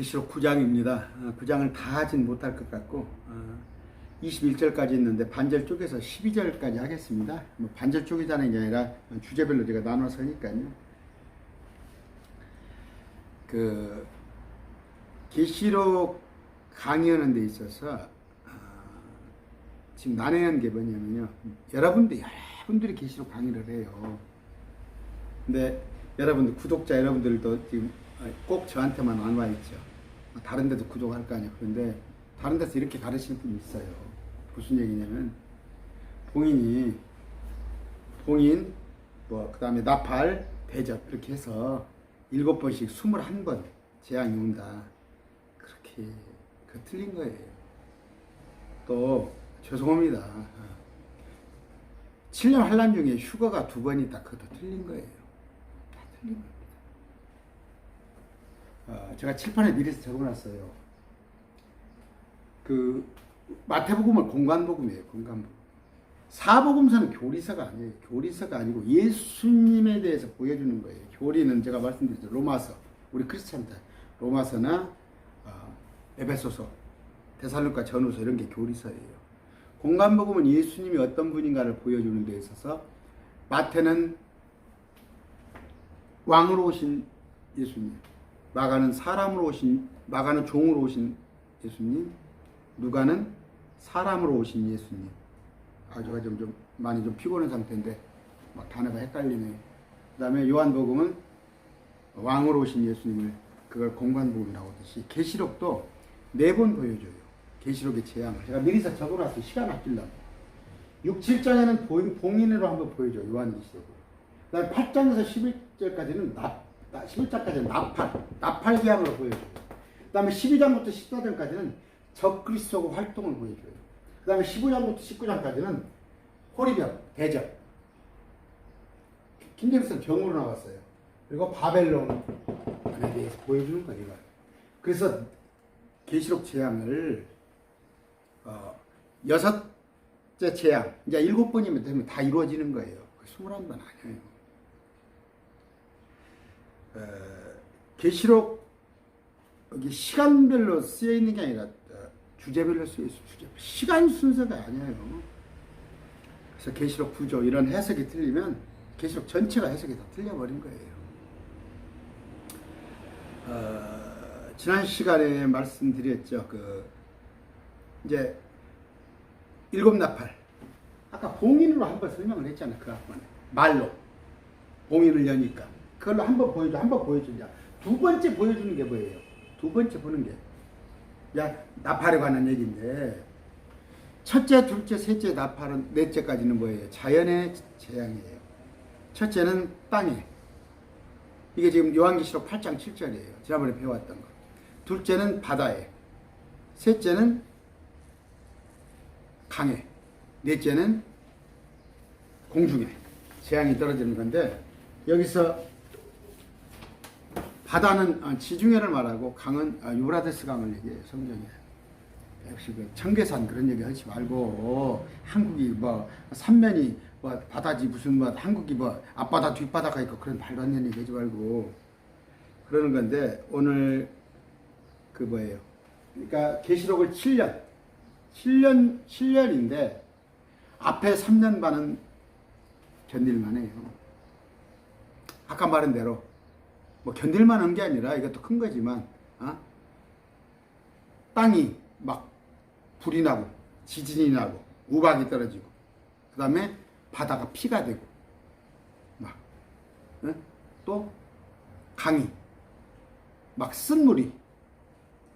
계시록 9장입니다. 9장을 다 하진 못할 것 같고 어, 21절까지 있는데 반절 쪽에서 12절까지 하겠습니다. 뭐 반절 쪽이자는 게 아니라 주제별로 제가 나눠서 하니까요. 그 계시록 강의하는 데 있어서 어, 지금 난해한 게 뭐냐면요. 여러분들 여러분들이 계시록 강의를 해요. 근데 여러분들 구독자 여러분들도 지금 꼭 저한테만 안 와 있죠. 다른 데도 구독할 거 아니에요. 그런데 다른 데서 이렇게 가르치는 분이 있어요. 무슨 얘기냐면 봉인이 봉인 뭐 그다음에 나팔 대접 이렇게 해서 일곱 번씩 스물한 번 재앙이 온다. 그렇게 그 틀린 거예요. 또 죄송합니다. 7년 환란 중에 휴가가 두 번 있다. 그것도 틀린 거예요. 다 틀린 겁니다. 어, 제가 칠판에 미리 적어놨어요. 그 마태복음은 공간복음이에요. 공간복음. 사복음서는 교리서가 아니에요. 교리서가 아니고 예수님에 대해서 보여주는 거예요. 교리는 제가 말씀드렸죠. 로마서, 우리 크리스찬들 로마서나 어, 에베소서, 데살로가 전후서 이런 게 교리서예요. 공간복음은 예수님이 어떤 분인가를 보여주는 데 있어서 마태는 왕으로 오신 예수님, 마가는 사람으로 오신 마가는 종으로 오신 예수님, 누가는 사람으로 오신 예수님. 아, 제가 좀, 좀 많이 좀 피곤한 상태인데 막 단어가 헷갈리네. 그다음에 요한복음은 왕으로 오신 예수님을 그걸 공간복음이라고 하듯이 계시록도 네 번 보여줘요. 계시록의 재앙을 제가 미리서 적어놨어요. 시간 아끼려고. 6, 7장에는 봉인으로 한번 보여줘 요한계시록으로. 그다음에 8장에서 11절까지는 납 11장까지는 나팔, 나팔 기항으로 보여줘요. 그 다음에 12장부터 14장까지는 적그리스도의 활동을 보여줘요. 그 다음에 15장부터 19장까지는 호리병, 대적. 킹제임스는 병으로 나왔어요. 그리고 바벨론에 대해서 보여주는 거예요. 그래서 계시록 재앙을 어, 여섯째 재앙, 이제 일곱 번이면 되면 다 이루어지는 거예요. 스물한 번 아니에요. 어, 계시록 여기 시간별로 쓰여 있는 게 아니라 어, 주제별로 쓰여 있어 주제 시간 순서가 아니에요. 그래서 계시록 구조 이런 해석이 틀리면 계시록 전체가 해석이 다 틀려버린 거예요. 어, 지난 시간에 말씀드렸죠. 그 이제 일곱 나팔 아까 봉인으로 한번 설명을 했잖아요. 그 앞번에 말로 봉인을 여니까. 그걸로 한 번 보여줘, 한 번 보여주자. 두 번째 보여주는 게 뭐예요? 두 번째 보는 게. 야, 나팔에 관한 얘기인데, 첫째, 둘째, 셋째 나팔은, 넷째까지는 뭐예요? 자연의 재앙이에요. 첫째는 땅에. 이게 지금 요한계시록 8장 7절이에요. 지난번에 배웠던 거. 둘째는 바다에. 셋째는 강에. 넷째는 공중에. 재앙이 떨어지는 건데, 여기서 바다는 어, 지중해를 말하고 강은 어, 유라데스 강을 얘기해요 성경에. 역시 그 청계산 그런 얘기 하지 말고 한국이 뭐 삼면이 뭐 바다지 무슨 뭐 한국이 뭐 앞바다 뒷바다가 있고 그런 말도 안 되는 얘기 하지 말고. 그러는 건데 오늘 그 뭐예요? 그러니까 계시록을 7년 7년 7년인데 앞에 3년 반은 견딜 만 해요. 아까 말한 대로 뭐 견딜만 한 게 아니라 이것도 큰 거지만 어? 땅이 막 불이 나고 지진이 나고 우박이 떨어지고 그 다음에 바다가 피가 되고 막또 강이 막 쓴물이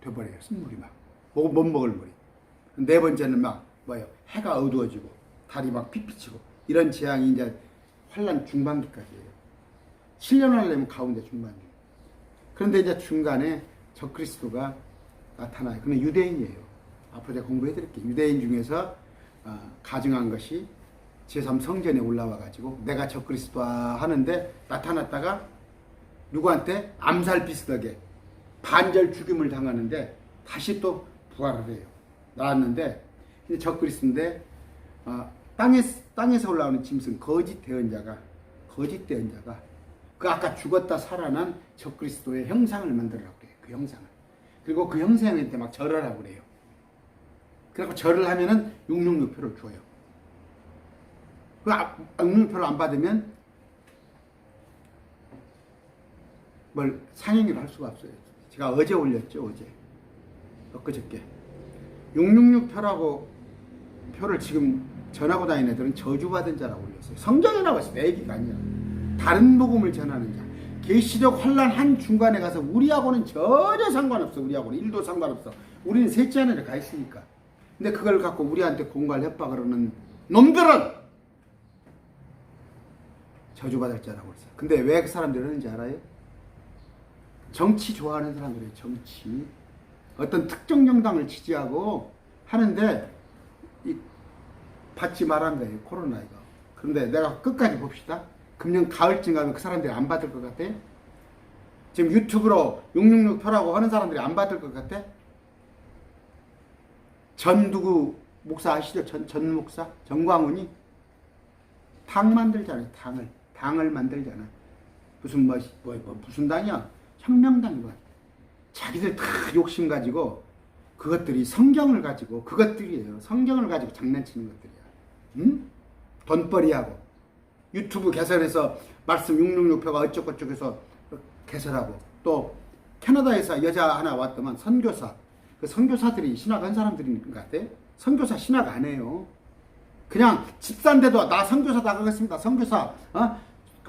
돼버려요 쓴물이 막못 못 먹을 물이. 네 번째는 막 뭐예요? 해가 어두워지고 달이 막 피피치고 이런 재앙이 이제 환란 중반기까지예요 7년 하려면 가운데 중반기. 그런데 이제 중간에 적그리스도가 나타나요. 그는 유대인이에요. 앞으로 제가 공부해 드릴게요. 유대인 중에서 어, 가증한 것이 제3 성전에 올라와 가지고 내가 적그리스도와 하는데 나타났다가 누구한테 암살 비슷하게 반절 죽임을 당하는데 다시 또 부활을 해요. 나왔는데 적그리스도인데 어, 땅에 땅에서 올라오는 짐승 거짓 대언자가 거짓 대언자가 그 아까 죽었다 살아난 적 그리스도의 형상을 만들어라고 해요. 그 형상을. 그리고 그 형제한테 막 절을 하고 그래요. 그래갖고 절을 하면은 666표를 줘요. 그 666표를 안 받으면 뭘 상행위를 할 수가 없어요. 제가 어제 올렸죠, 어제. 엊그저께. 666표라고 표를 지금 전하고 다니는 애들은 저주받은 자라고 올렸어요. 있어요. 내 얘기가 아니야. 다른 복음을 전하는 자. 계시적 혼란 한 중간에 가서 우리하고는 전혀 상관없어. 우리하고는 일도 상관없어. 우리는 셋째 하늘에 가 있으니까. 근데 그걸 갖고 우리한테 공갈 협박을 하는 놈들은 저주받을 자라고 그랬어요. 근데 왜 그 사람들이 하는지 알아요? 정치 좋아하는 사람들이에요. 정치. 어떤 특정 정당을 지지하고 하는데 이 받지 말한 거예요. 코로나 이거. 그런데 내가 끝까지 봅시다. 금년 가을쯤 가면 그 사람들이 안 받을 것 같아? 지금 유튜브로 666 표라고 하는 사람들이 안 받을 것 같아? 전 누구 목사 아시죠? 전, 전 목사? 정광훈이 당 만들잖아요. 당을. 당을 만들잖아. 무슨 뭐, 뭐, 뭐 무슨 당이야? 혁명당이야. 자기들 다 욕심 가지고 그것들이 성경을 가지고 그것들이에요. 성경을 가지고 장난치는 것들이야. 응? 돈벌이하고 유튜브 개설해서 말씀 666표가 어쩌고저쩌고 해서 개설하고 또 캐나다에서 여자 하나 왔더만 선교사. 그 선교사들이 신학한 사람들인 것 같아? 선교사 신학 안 해요. 그냥 집사인데도 나 선교사 나가겠습니다. 선교사 어?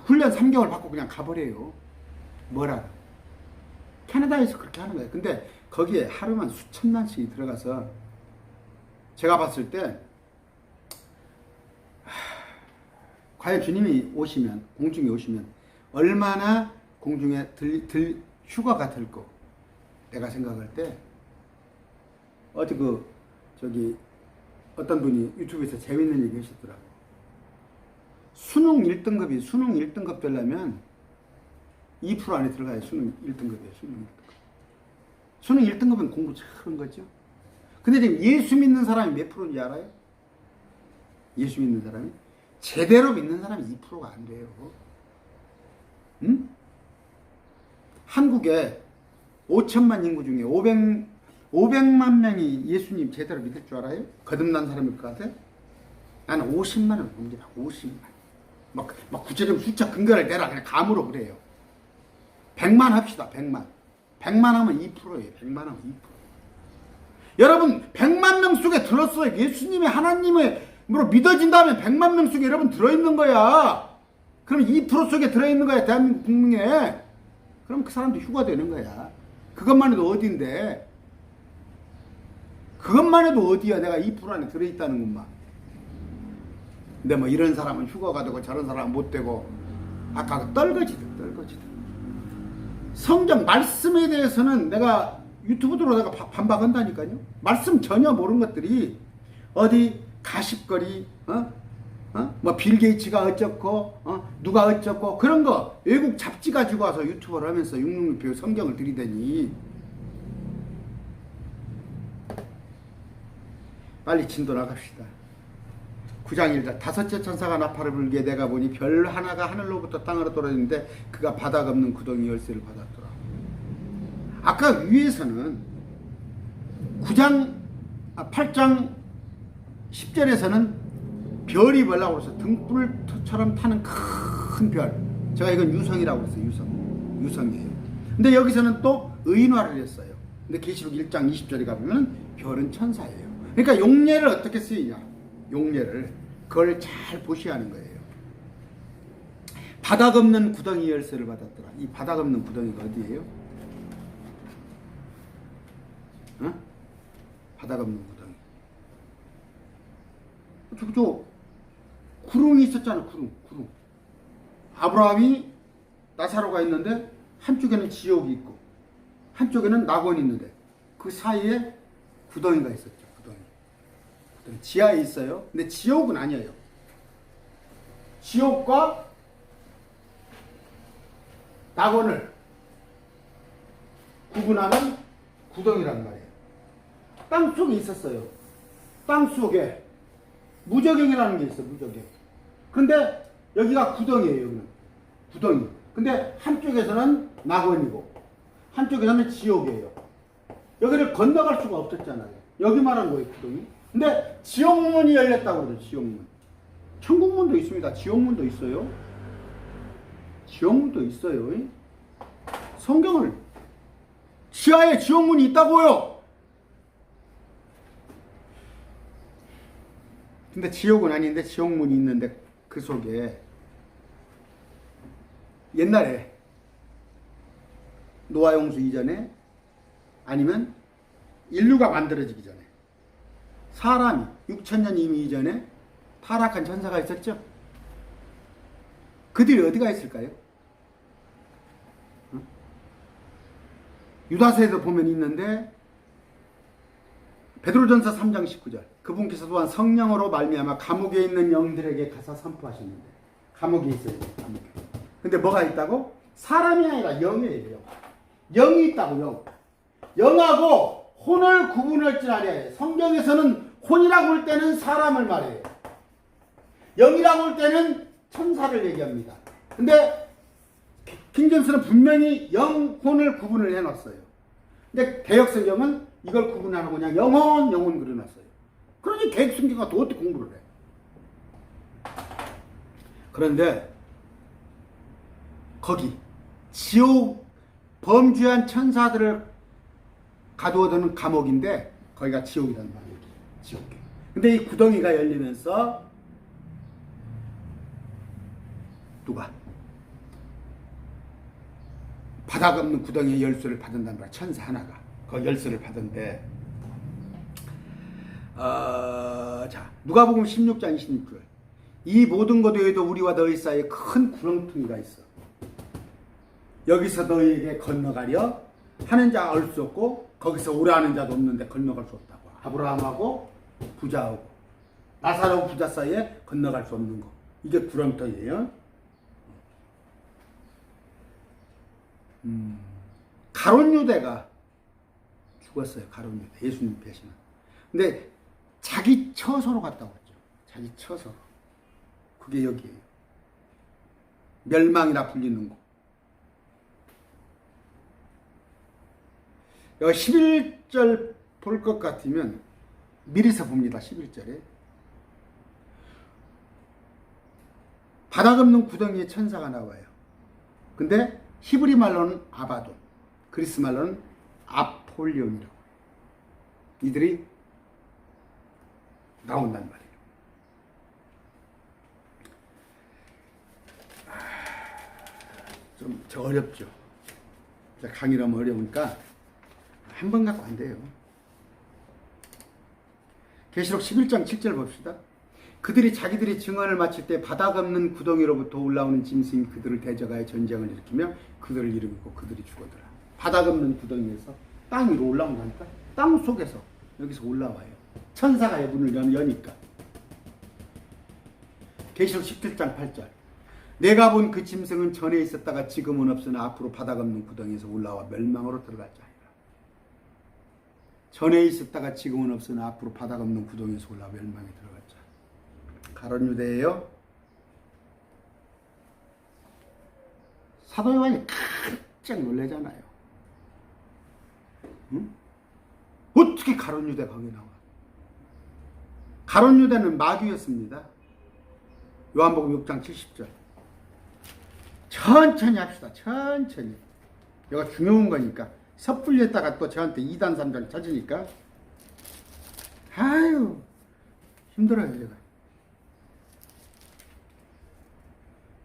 훈련 3개월 받고 그냥 가버려요. 뭐라 캐나다에서 그렇게 하는 거예요. 근데 거기에 하루만 수천만씩이 들어가서 제가 봤을 때 과연 주님이 오시면 공중에 오시면 얼마나 공중에 들, 들 휴가가 들고 내가 생각할 때. 어제 그 저기 어떤 분이 유튜브에서 재밌는 얘기 하셨더라고 수능 1등급이 수능 1등급 되려면 2% 안에 들어가야 수능 1등급이에요 수능 1등급. 수능 1등급은 공부 잘하는 거죠. 근데 지금 예수 믿는 사람이 몇 프로인지 알아요? 예수 믿는 사람이 제대로 믿는 사람이 2%가 안 돼요. 응? 한국에 5천만 인구 중에 500, 500만 명이 예수님 제대로 믿을 줄 알아요? 거듭난 사람일 것 같아? 나는 50만을 봅니다. 50만. 막, 막 구체적 숫자 근거를 내라. 그냥 감으로 그래요. 100만 합시다. 100만. 100만 하면 2%예요. 100만 하면 2%. 여러분, 100만 명 속에 들었어요. 예수님의 하나님의 뭐로 믿어진다면 100만 명 속에 여러분 들어있는 거야. 그럼 2% 속에 들어있는 거야. 대한민국 국민에. 그럼 그 사람도 휴가 되는 거야. 그것만 해도 어딘데. 그것만 해도 어디야. 내가 2% 안에 들어있다는 것만. 근데 뭐 이런 사람은 휴가가 되고 저런 사람은 못 되고 아까 그 떨거지들 떨거지들. 성경 말씀에 대해서는 내가 내가 바- 반박한다니까요. 말씀 전혀 모르는 것들이 어디 가십거리, 어? 어? 뭐 빌 게이츠가 어쩌고, 어? 누가 어쩌고 그런 거 외국 잡지 가지고 와서 유튜버를 하면서 666표 성경을 들이대니 빨리 진도 나갑시다. 9장 1절 다섯째 천사가 나팔을 불게 내가 보니 별 하나가 하늘로부터 땅으로 떨어지는데 그가 바닥 없는 구덩이 열쇠를 받았더라. 아까 위에서는 9장 아, 8장 10절에서는 별이 뭐라고 해서 등불처럼 타는 큰 별. 제가 이건 유성이라고 했어요. 유성. 유성이에요. 근데 여기서는 또 의인화를 했어요. 근데 계시록 1장 20절에 가보면 별은 천사예요. 그러니까 용례를 어떻게 쓰이냐? 용례를 그걸 잘 보셔야 하는 거예요. 바닥 없는 구덩이 열쇠를 받았더라. 이 바닥 없는 구덩이가 어디예요? 어? 바닥 없는 구덩이. 저, 저 구름이 있었잖아 구름 구름 아브라함이 나사로가 있는데 한쪽에는 지옥이 있고 한쪽에는 낙원이 있는데 그 사이에 구덩이가 있었죠 구덩이. 구덩이 지하에 있어요. 근데 지옥은 아니에요. 지옥과 낙원을 구분하는 구덩이란 말이에요. 땅 속에 있었어요. 땅 속에 무적행이라는 게 있어, 무적행. 근데 여기가 구덩이에요, 여기는. 구덩이. 근데 한쪽에서는 낙원이고, 한쪽에서는 지옥이에요. 여기를 건너갈 수가 없었잖아요. 여기만 한 거예요, 구덩이. 근데 지옥문이 열렸다고 그러죠, 지옥문. 천국문도 있습니다. 지옥문도 있어요. 지옥문도 있어요. 성경을 지하에 지옥문이 있다고요. 근데 지옥은 아닌데 지옥문이 있는데 그 속에 옛날에 노아 용수 이전에 아니면 인류가 만들어지기 전에 사람이 6천년 이미 이전에 타락한 천사가 있었죠. 그들이 어디가 있을까요? 어? 유다서에도 보면 있는데 베드로전서 3장 19절 그분께서 또한 성령으로 말미암아 감옥에 있는 영들에게 가서 선포하셨는데 감옥에 있어요. 감옥에. 근데 뭐가 있다고? 사람이 아니라 영이에요. 영이 있다고 영. 영하고 혼을 구분할 줄 알아야 해. 성경에서는 혼이라고 할 때는 사람을 말해요. 영이라고 할 때는 천사를 얘기합니다. 근데 킹점스는 분명히 영, 혼을 구분을 해놨어요. 근데 개혁성경은 이걸 구분하고 그냥 영혼, 영혼 그려놨어요. 그러니 개혁성경가 또 어떻게 공부를 해? 그런데 거기 지옥 범죄한 천사들을 가두어두는 감옥인데 거기가 지옥이란 말이에요. 지옥. 근데 이 구덩이가 열리면서 누가 바닥 없는 구덩이에 열쇠를 받은단 말이야. 천사 하나가 그 열쇠를 받은데 어, 자 누가복음 16장 26절 이 모든 것 외에도 우리와 너희 사이에 큰 구렁텅이가 있어. 여기서 너희에게 건너가려 하는 자 알 수 없고 거기서 오라는 자도 없는데 건너갈 수 없다고. 아브라함하고 부자하고 나사로 부자 사이에 건너갈 수 없는 거. 이게 구렁텅이에요. 음, 가론 유대가 죽었어요. 가론 유대 예수님 배신한. 근데 자기 처소로 갔다고 했죠. 자기 처소. 그게 여기에요. 멸망이라 불리는 곳. 여기 11절 볼 것 같으면 미리서 봅니다. 11절에. 바닥 없는 구덩이에 천사가 나와요. 근데 히브리 말로는 아바돈, 그리스 말로는 아 폴리온이라고. 이들이 나온단 말이에요. 좀저 어렵죠. 하면 어려우니까 한 번 갖고 안 돼요. 계시록 11장 7절 봅시다. 그들이 자기들이 증언을 마칠 때 바닥 없는 구덩이로부터 올라오는 짐승이 그들을 대적하여 전쟁을 일으키며 그들을 이루고 그들이 죽어더라. 바닥 없는 구덩이에서 땅 위로 올라온다니까. 땅 속에서 여기서 올라와요. 천사가 문을 연- 여니까. 계시록 17장 8절. 내가 본 그 짐승은 전에 있었다가 지금은 없으나 앞으로 바닥 없는 구덩이에서 올라와 멸망으로 들어갈 자니라. 전에 있었다가 지금은 없으나 앞으로 바닥 없는 구덩이에서 올라와 멸망에 들어갈 자. 가론 유대예요. 사도 요한이 깜짝 놀래잖아요. 응? 어떻게 가론 유대 거기 나와? 가론 유대는 마귀였습니다. 요한복음 6장 70절. 천천히 합시다. 천천히. 이거 중요한 거니까. 섣불리 했다가 또 저한테 2단 3단 찾으니까. 아유, 힘들어요, 제가.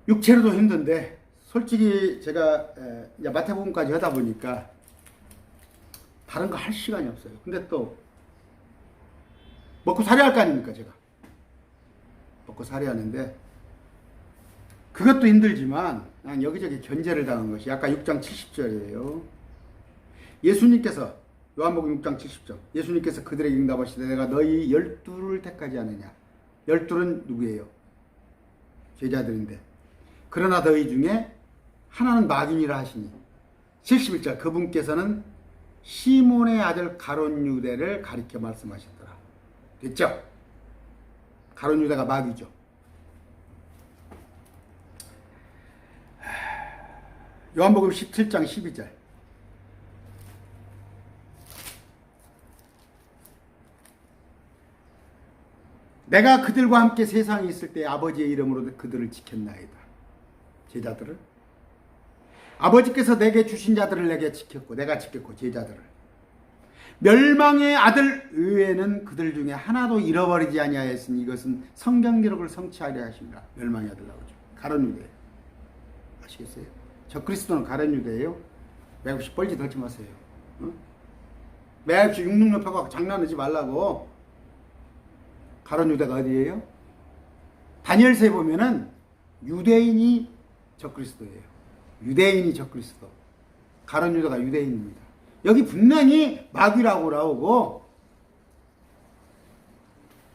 육체로도 힘든데, 솔직히 제가 마태복음까지 하다 보니까 다른 거 할 시간이 없어요. 근데 또 먹고 살아야 할 거 아닙니까, 제가. 먹고 살아야 하는데 그것도 힘들지만 난 여기저기 견제를 당한 것이 아까 6장 70절이에요. 예수님께서 요한복음 6장 70절 예수님께서 그들에게 응답하시되 내가 너희 열두를 택하지 않느냐 열둘은 누구예요? 제자들인데 그러나 너희 중에 하나는 마귀니라 하시니 71절 그분께서는 시몬의 아들 가론 유대를 가리켜 말씀하셨더라. 됐죠? 가론 유대가 마귀죠. 요한복음 17장 12절. 내가 그들과 함께 세상에 있을 때 아버지의 이름으로 그들을 지켰나이다. 제자들을 아버지께서 내게 주신 자들을 내게 지켰고 내가 지켰고 제자들을 멸망의 아들 의외는 그들 중에 하나도 잃어버리지 아니하였으니 이것은 성경 기록을 성취하려 하십니다. 멸망의 아들 나오죠. 가론 유대 아시겠어요? 저 그리스도는 가론 유대예요. 매국시 뻘짓 덜지 마세요. 응? 매국시 육육육 펴고 장난하지 말라고. 가론 유대가 어디예요? 다니엘서에 보면은 유대인이 저 그리스도예요. 유대인이 저 그리스도. 가론 유다가 유대인입니다. 여기 분명히 마귀라고 나오고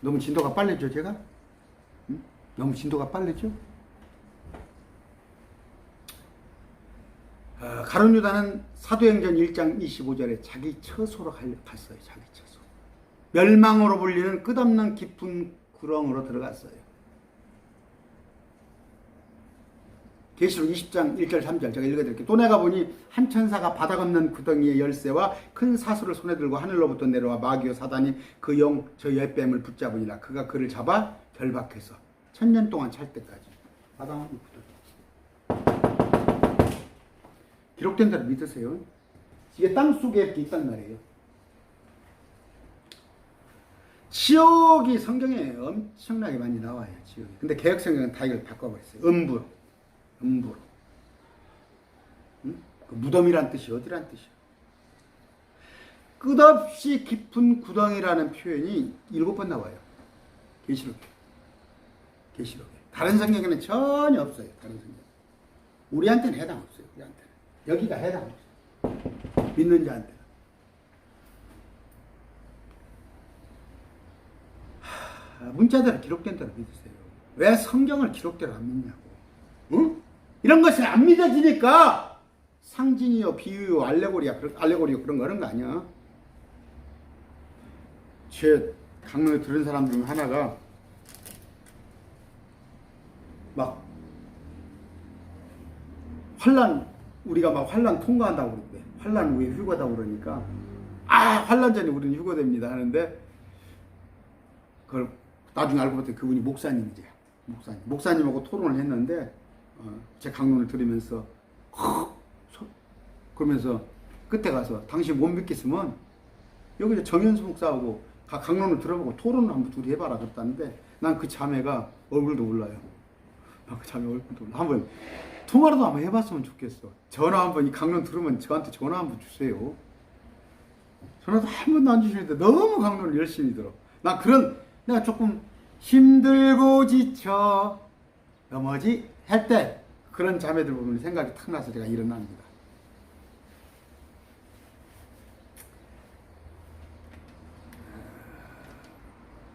너무 진도가 빨랐죠, 제가? 응? 너무 진도가 빨랐죠? 어, 가론 유다는 사도행전 1장 25절에 자기 처소로 갈- 갔어요. 자기 처소. 멸망으로 불리는 끝없는 깊은 구렁으로 들어갔어요. 계시록 20장 1절 3절 제가 읽어드릴게요. 또 내가 보니 한 천사가 바닥 없는 구덩이의 열쇠와 큰 사수를 손에 들고 하늘로부터 내려와 마귀와 사단이 그 영저 옛뱀을 붙잡으니라. 그가 그를 잡아 결박해서 천년 동안 찰 때까지 바닥 없는 구덩이. 기록된 대로 믿으세요. 이게 땅 속에 이렇게 있단 말이에요. 지옥이 성경에 엄청나게 많이 나와요. 지옥이. 근데 개혁 성경은 다 이걸 바꿔버렸어요. 음부로. 음부로. 응? 그 무덤이란 뜻이 어디란 뜻이야? 끝없이 깊은 구덩이라는 표현이 일곱 번 나와요. 계시록에. 계시록에. 다른 성경에는 전혀 없어요. 다른 성경. 우리한테는 해당 없어요. 우리한테는. 여기가 해당 없어요. 믿는 자한테는. 하, 문자대로 기록된 대로 믿으세요. 왜 성경을 기록대로 안 믿냐고. 응? 이런 것이 안 믿어지니까 상징이요, 비유요, 알레고리야, 알레고리요 그런 거 하는 거 아니야. 제 강론에 들은 사람 중 하나가 막 환란 우리가 막 환란 통과한다고 그러대. 환란 후에 휴거다 그러니까 아 환란 전에 우리는 휴거됩니다 하는데 그걸 나중에 알고 봤더니 그분이 목사님이죠. 목사님. 목사님하고 토론을 했는데 어, 제 강론을 들으면서 헉, 소- 그러면서 끝에 가서 당신 못 믿겠으면 여기 이제 정현수 목사하고 가- 강론을 들어보고 토론을 한번 둘이 해봐라 그랬다는데 난 그 자매가 얼굴도 몰라요. 나그 자매 얼굴도 몰라. 한번 통화라도 한번 해봤으면 좋겠어. 전화 한번 이 강론 들으면 저한테 전화 한번 주세요. 전화도 한 번도 안 주시는데 너무 강론을 열심히 들어. 나 그런 내가 조금 힘들고 지쳐 넘어지 할 때 그런 자매들 보면 생각이 탁 나서 제가 일어납니다.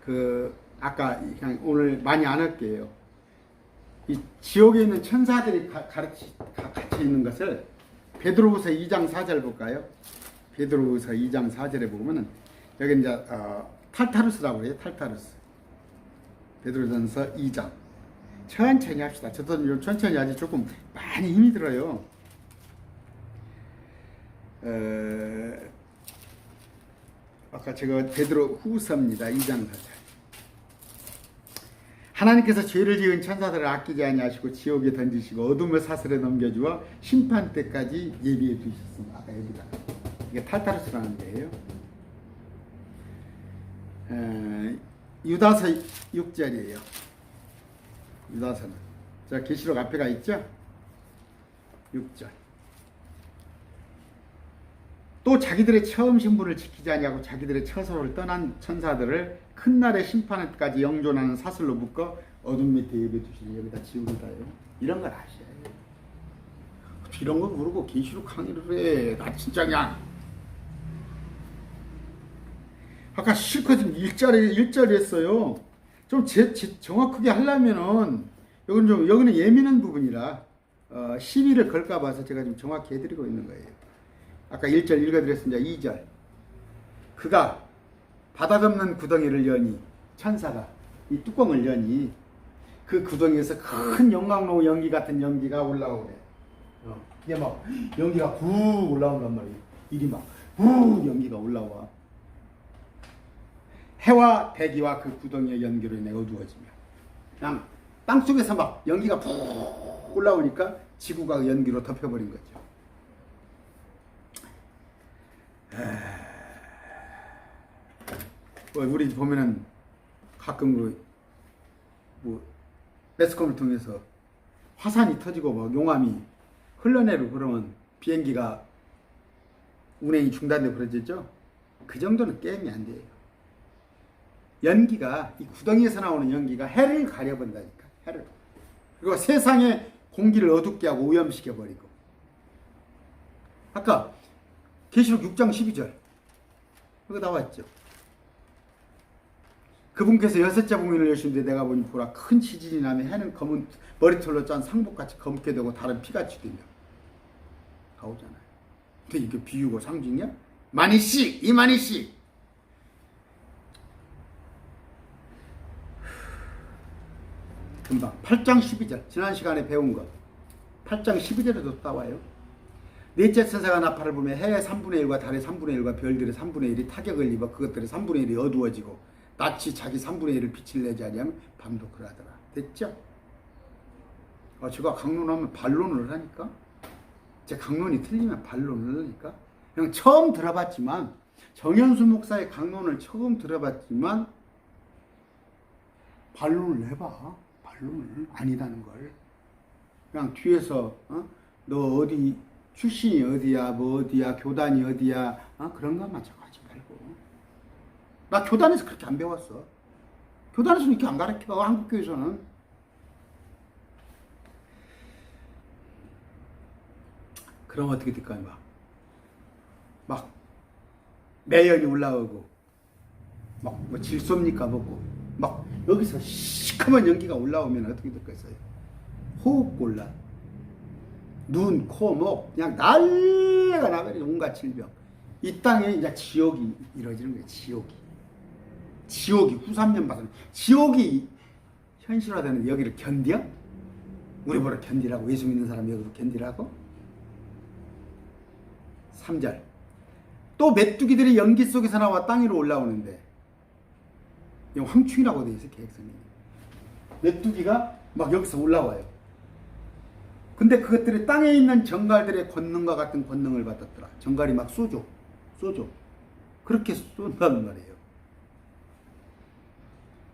그 아까 그냥 오늘 많이 안 할게요. 이 지옥에 있는 천사들이 가, 가르치, 가, 같이 있는 것을 베드로후서 2장 4절 볼까요? 베드로후서 2장 4절에 보면은 여기 이제 어, 탈타루스라고 그래요. 탈타루스. 베드로전서 2장. 천천히 합시다. 저도 좀 천천히 하지 조금 많이 힘이 들어요. 어, 아까 제가 베드로 후서입니다. 2장 4절. 하나님께서 죄를 지은 천사들을 아끼지 아니하시고 지옥에 던지시고 어둠의 사슬에 넘겨주어 심판 때까지 예비해 두셨습니다. 아까 여기다. 이게 탈타르스라는 데예요. 에, 유다서 6절이에요. 유다서는. 자, 계시록 앞에 가 있죠? 6절. 또 자기들의 처음 신분을 지키지 아니하고 자기들의 처소를 떠난 천사들을 큰 날의 심판까지 영존하는 사슬로 묶어 어둠 밑에 예배 두시니 여기다 지우다요. 이런 걸 아셔야 해요. 이런 거 모르고 계시록 강의를 해. 나 진짜 그냥 아까 실컷 일자리 일자리 했어요. 좀 제, 제- 정확하게 하려면은 여기는 좀 여기는 예민한 부분이라 어, 시비를 걸까 봐서 제가 좀 정확히 해드리고 있는 거예요. 아까 1절 읽어드렸습니다. 2절. 그가 바닥 없는 구덩이를 여니 천사가 이 뚜껑을 여니 그 구덩이에서 큰 영광로우 연기 같은 연기가 올라오래. 어, 이게 막 연기가 부 올라온단 말이에요. 일이 막부 연기가 올라와. 해와 대기와 그 구덩이의 연기로 인해 어두워지며 그냥 땅 속에서 막 연기가 푹 올라오니까 지구가 그 연기로 덮여버린 거죠. 뭐 우리 보면은 가끔 그, 뭐, 매스컴을 통해서 화산이 터지고 막 용암이 흘러내리고 그러면 비행기가 운행이 중단되고 그러죠? 그 정도는 게임이 안 돼요. 연기가, 이 구덩이에서 나오는 연기가 해를 가려본다니까, 해를. 그리고 세상의 공기를 어둡게 하고 오염시켜 버리고. 아까 계시록 6장 12절. 그거 나왔죠. 그분께서 여섯째 봉인을 여시는데 내가 보니 보라 큰 지진이 나며 해는 검은 머리털로 짠 상복같이 검게 되고 다른 피같이 되며 나오잖아요. 근데 이게 비유고 상징이야? 마니씨 이마니씨 금방 8장 12절 지난 시간에 배운 것 8장 12절에도 따와요. 넷째 천사가 나팔을 불며 해의 3분의 1과 달의 3분의 1과 별들의 3분의 1이 타격을 입어 그것들의 3분의 1이 어두워지고 낯이 자기 3분의 1을 빛을 내지 아니하면 밤도 그러하더라. 됐죠? 어, 제가 강론하면 반론을 하니까 제 강론이 틀리면 반론을 하니까 그냥 처음 들어봤지만 정현수 목사의 강론을 처음 들어봤지만 반론을 해봐. 반론을 아니다는 걸. 그냥 뒤에서 어? 너 어디 출신이 어디야 뭐 어디야 교단이 어디야 어? 그런 것만 자꾸 하지 말고 나 교단에서 그렇게 안 배웠어 교단에서는 이렇게 안 가르쳐 한국교회에서는 그럼 어떻게 될까요 막, 막 매연이 올라오고 막 뭐 질소입니까 뭐고 막 여기서 시커먼 연기가 올라오면 어떻게 될까요 호흡곤란 눈, 코, 목 그냥 날래가 나버리 온갖 질병. 이 땅에 이제 지옥이 이루어지는 거예요. 지옥이. 지옥이 후삼년 받은 지옥이 현실화되는 여기를 견뎌? 우리 보러 견디라고 예수 믿는 사람 여기로 견디라고? 3절 또 메뚜기들이 연기 속에서 나와 땅 위로 올라오는데 이 황충이라고 되어 있어요 계획성이 메뚜기가 막 여기서 올라와요 근데 그것들이 땅에 있는 정갈들의 권능과 같은 권능을 받았더라. 정갈이 막 쏘죠. 쏘죠. 그렇게 쏜다는 말이에요.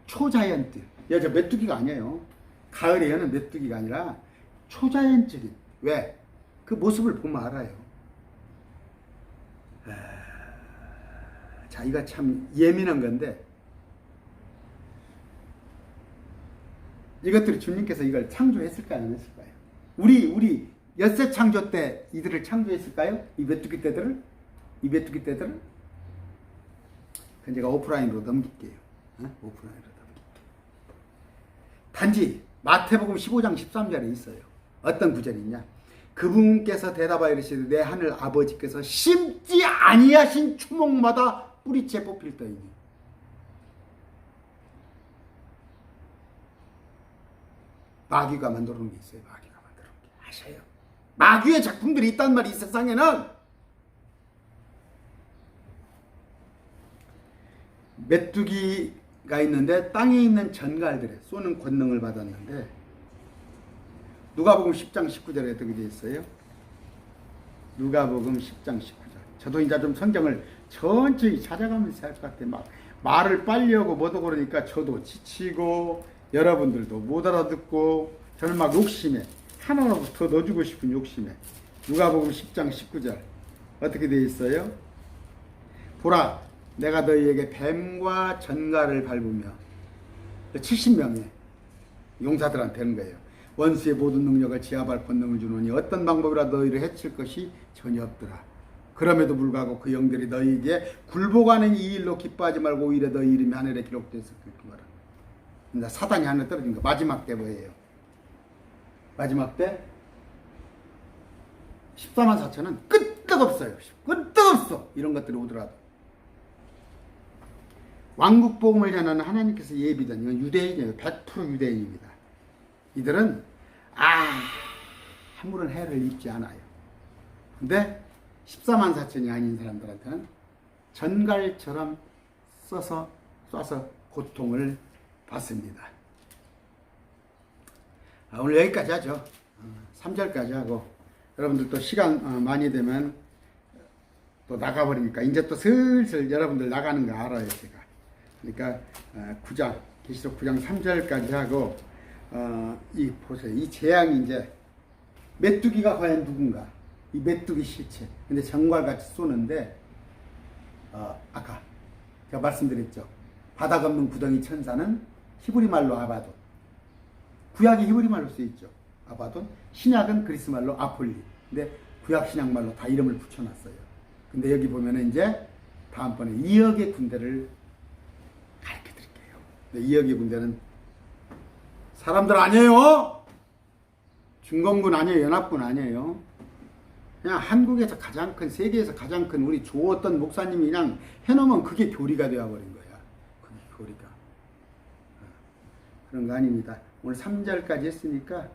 초자연들. 야, 저 메뚜기가 아니에요. 가을에 여는 메뚜기가 아니라 초자연적인. 왜? 그 모습을 보면 알아요. 아, 자, 이거 참 예민한 건데, 이것들이 주님께서 이걸 창조했을까요? 안 했을까요? 우리 우리 엿새 창조 때 이들을 창조했을까요? 이 메뚜기 떼들을 이 메뚜기 떼들을 그건 제가 오프라인으로 넘길게요. 어? 오프라인으로 넘길게요. 단지 마태복음 15장 13절에 있어요. 어떤 구절이 있냐? 그분께서 대답하여 이르시되 내 하늘 아버지께서 심지 아니하신 추목마다 뿌리째 뽑힐 터이니 마귀가 만들어 놓은 게 있어요. 마귀가 만들어 놓은 게 아셔요. 마귀의 작품들이 있단 말이 이 세상에는 메뚜기가 있는데 땅에 있는 전갈들에 쏘는 권능을 받았는데 누가복음 10장 19절에 어떻게 되어 있어요? 누가복음 10장 19절. 저도 이제 좀 성경을 천천히 찾아가면서 할 것 같아요. 막 말을 빨리 하고 못하고 그러니까 저도 지치고 여러분들도 못 알아듣고 저는 막 욕심에 하나라도 더 넣어주고 싶은 욕심에 누가복음 10장 19절 어떻게 되어 있어요? 보라 내가 너희에게 뱀과 전갈을 밟으며 70명의 용사들한테 하는 거예요. 원수의 모든 능력을 지하발 권능을 주노니 어떤 방법이라 너희를 해칠 것이 전혀 없더라. 그럼에도 불구하고 그 영들이 너희에게 굴복하는 이 일로 기뻐하지 말고 오히려 너희 이름이 하늘에 그말 이제 사단이 하늘 떨어진 거 마지막 때 뭐예요? 마지막 때 14만 4천은 끄떡없어요. 끄떡없어. 이런 것들이 오더라도. 왕국 복음을 전하는 하나님께서 예비된 이건 유대인이에요. 100% 유대인입니다. 이들은 아무런 해를 입지 않아요. 근데 14만 4천이 아닌 사람들한테는 전갈처럼 써서 쏴서 고통을 받습니다. 아, 오늘 여기까지 하죠. 3절까지 하고 여러분들 또 시간 어, 많이 되면 또 나가버리니까 이제 또 슬슬 여러분들 나가는 거 알아요 제가. 그러니까 9장 계시록 9장 3절까지 하고 어, 이 보세요 이 재앙이 이제 메뚜기가 과연 누군가 이 메뚜기 실체 근데 정갈같이 쏘는데 어, 아까 제가 말씀드렸죠 바닥 없는 구덩이 천사는 히브리 말로 아바돈. 구약이 히브리 말로 쓰여있죠. 아바돈. 신약은 그리스 말로 아폴리. 근데 구약 신약 말로 다 이름을 붙여놨어요. 근데 여기 보면은 이제 다음번에 2억의 군대를 가르쳐 드릴게요. 근데 2억의 군대는 사람들 아니에요. 중공군 아니에요. 연합군 아니에요. 그냥 한국에서 가장 큰 세계에서 가장 큰 우리 조 어떤 목사님이 그냥 해놓으면 그게 교리가 되어버린 거야. 그게 교리가 어, 그런 거 아닙니다. 오늘 3절까지 했으니까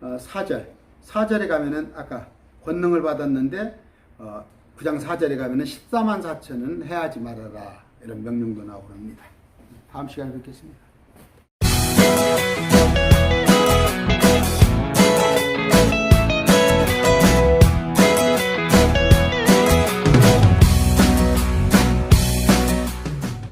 어, 4절. 4절에 가면은 아까 권능을 받았는데 어, 9장 4절에 가면은 14만 4천은 해하지 말아라. 이런 명령도 나오고 합니다. 다음 시간에 뵙겠습니다